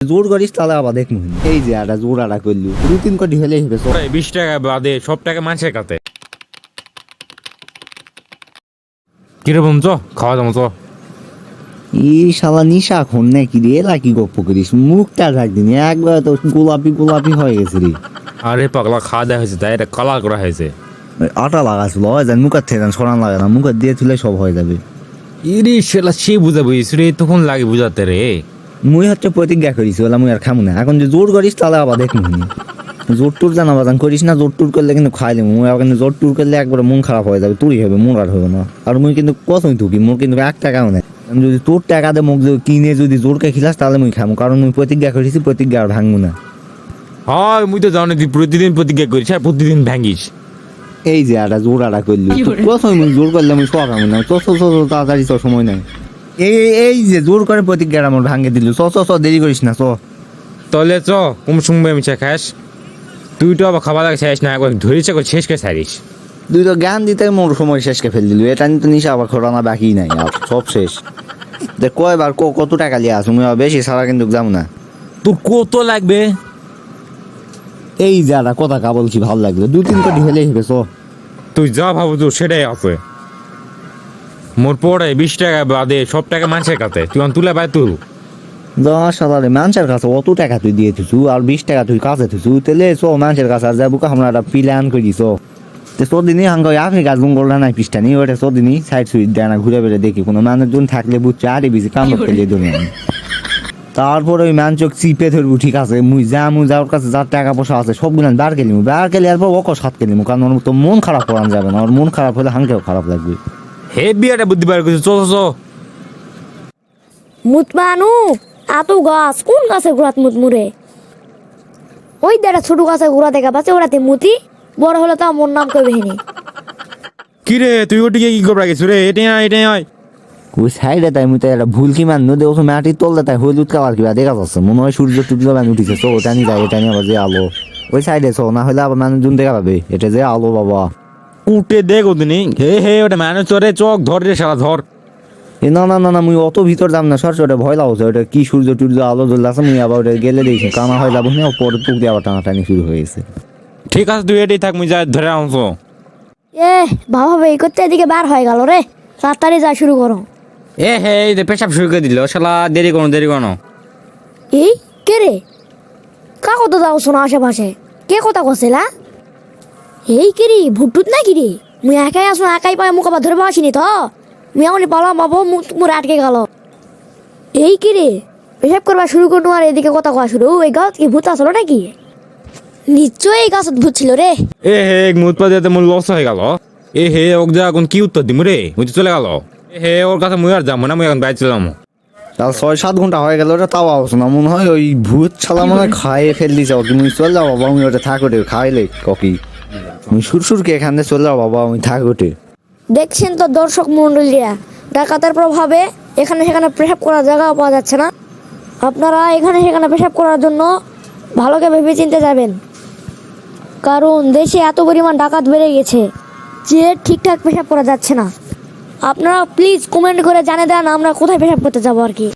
জোর করিস তাহলে আবার দেখ এই যে জোর আটা করলি। দু তিন কোটি হলেই হবে বিশ টাকা বাদে সব টাকা মানুষের কাছে কীরকম চ খাওয়া দাওয়া চ। ই শালা নিশা খুন নাকি রে এলা কি গপ্প করিস? মুখটা থাক দিন একবার তো গোলাপি গোলাপি হয়ে গেছে রে। আরে পাগলা খাওয়া দাওয়া হয়েছে তাই এটা করা হয়েছে। আটা লাগাছিল হয় যান মুখের থেকে যান সরান লাগে না মুখের দিয়ে তুলে সব হয়ে যাবে। ইরে সেলা সে বুঝা বুঝিস রে তখন লাগে বুঝাতে রে। মুই হচ্ছে প্রতিজ্ঞা করিস ওলা মুই আর খামু না। এখন যে জোর করিস তাহলে আবার দেখ জোর টুর জানা বাজান করিস না জোর টুর করলে কিন্তু খাইলে মুই আবার কিন্তু জোর টুর করলে একবার মন খারাপ হয়ে যাবে তুই হবে মোর আর হবে না। আর মুই কিন্তু কতই তুকি মোর কিন্তু এক টাকাও নেই। আমি যদি তোর টাকা দে মুখ কিনে যদি জোরকে খিলাস তাহলে মুই খামু। কারণ মুই প্রতিজ্ঞা করেছি প্রতিজ্ঞা আর ভাঙবো না। হয় মুই তো জানি তুই প্রতিদিন প্রতিজ্ঞা করিস আর প্রতিদিন ভাঙিস। এই যে একটা জোর আটা করলি প্রথমে মুই জোর করলে মুই সব খামু না। তো তো তো তো তাড়াতাড়ি তো সময় নাই। এই এই- যে জোর করে প্রতিজ্ঞা আমার ভাঙে দিল। চ চ চ দেরি করিস না চ। তাহলে চ কুম সঙ্গে মিশে খাস। তুই তো আবার খাবার লাগে শেষ না একবার ধরেছে করে শেষ করে সারিস তুই তো জ্ঞান দিতে মোর সময় শেষকে ফেল দিল এটা নিয়ে তো নিশা আবার খোরানা বাকি নাই আর সব শেষ। দেখ কয়বার ক- কত টাকা লিয়ে আসুন বেশি সারা কিন্তু যাব না। তোর কত লাগবে? এই যারা কথা কা বলছি ভালো লাগল দু তিন কোটি হলেই হবে চ। তুই যা ভাবো তো সেটাই আছে মোর পড়ে বিশ টাকা বাদে সব টাকা মানুষের কাছে। তুই তুলে পাই তুই। দশ হাজারে মানুষের কাছে অত টাকা তুই দিয়ে থুসু আর বিশ টাকা তুই কাছে থুসু। তেলে চ মানুষের কাছে আর যাব আমরা একটা প্ল্যান করি চ। তে চদিনই হাঙ্গ আফ্রিকা জঙ্গল নাই পিসটা নি ওটা চদিনই সাইড সুইড দেয় না ঘুরে বেড়ে দেখি। কোনো মানুষজন থাকলে বুঝছে আরে বেশি কাম করতে লিয়ে দেবে তারপর ওই মানচক চিপে ধরবো ঠিক আছে? মুই যা মুই যাওয়ার কাছে যার টাকা পয়সা আছে সবগুলো বার কেলিমু বার কেলে এরপর ওকে সাত কেলিমু কারণ ওর তো মন খারাপ করানো যাবে না ওর মন খারাপ হলে হাঙ্কেও খারাপ লাগবে। হে বিয়াটা বুদ্ধি বার করছিস চ চ, চ মুতমানু এত গাছ কোন গাছে ঘোরাত মুতমুরে? ওই দেড়া ছোট গাছে ঘোরা দেখা পাচ্ছে ওরাতে মুতি বড় হলে তো মোর নাম কবে হিনি। কি রে তুই ওটিকে কি করবা গেছিস রে? এটাই আয় এটাই আয়। ওই সাইডে তাই মুই তাই একটা ভুল কি মান্য দে ওসব মাটির তললে তাই হলুদ কালার কিবা দেখা যাচ্ছে। মনে হয় সূর্য টুর্য মান উঠিছে। ওটা নিয়ে যায় এটা নিয়ে আবার যে আলো। ওই সাইডে ছো না হলে আবার মানুষজন দেখা পাবে। এটা যে আলো বাবা। উঠে দেখ ওদিনই হে হে ওটা মানুষ চরে চোখ ধর রে শালা ধর। এ না না না না মুই অত ভিতর যাম না সর ওটা ভয় লাগছে ওটা কি সূর্য টুর্য আলো জ্বলতে আছে মুই আবার ওটা গেলে দেখি কানা হয়ে যাব না পরে টুক দিয়ে আবার টানাটানি শুরু হয়ে গেছে। ঠিক আছে তুই এটাই থাক মুই যা ধরে আনছো। এ বাবা ভাই করতে এদিকে বার হয়ে গেল রে। তাড়াতাড়ি যা শুরু করো। এ হে এই যে পেশাব শুরু করে দিল শালা দেরি করো দেরি করো এই কে রে? কা কথা যাও শোনো আশেপাশে। কে কথা কছিলা এই কি রে ভুটুত না কি রে? মুই একাই আসো একাই পাই মুখ আবার ধরে পাসিনি তো। মুই এমনি পালাম বাবু মোর আটকে গেল। এই কি রে পেশাব করবা শুরু করল আর এদিকে কথা কওয়া শুরু। এই গাছ কি ভূত আসলো নাকি? নিশ্চয়ই এই গাছত ভূত ছিল রে এ হে মুত পা দিতে মোর লস হয়ে গেল। এ হে ওক যা এখন কি উত্তর দিমু রে মুই তো চলে গেল। এ হে ওর কাছে মুই আর যাব না মুই এখন বাইরে চলাম। তার ছয় সাত ঘণ্টা হয়ে গেল ওটা তাও আওয়াজ না মনে হয় ওই ভূত ছালা মনে হয় খাইয়ে ফেল দিছে ওকে মুই চল যাও বাবা আমি ওটা থাক খাইলে ককি সুরসুরকে এখান চল বাবা, আমি থাক ওটে দেখছেন তো দর্শক মন্ডলীরা ডাকাতের প্রভাবে এখানে সেখানে পেশাব করার জায়গা পাওয়া যাচ্ছে না। আপনারা এখানে সেখানে পেশাব করার জন্য ভালোকে ভেবে চিনতে যাবেন। কারণ দেশে এত পরিমাণ ডাকাত বেড়ে গেছে যে ঠিকঠাক পেশাব করা যাচ্ছে না। আপনারা প্লিজ কমেন্ট করে জানিয়ে দেন আমরা কোথায় পেশাব করতে যাব আর কি।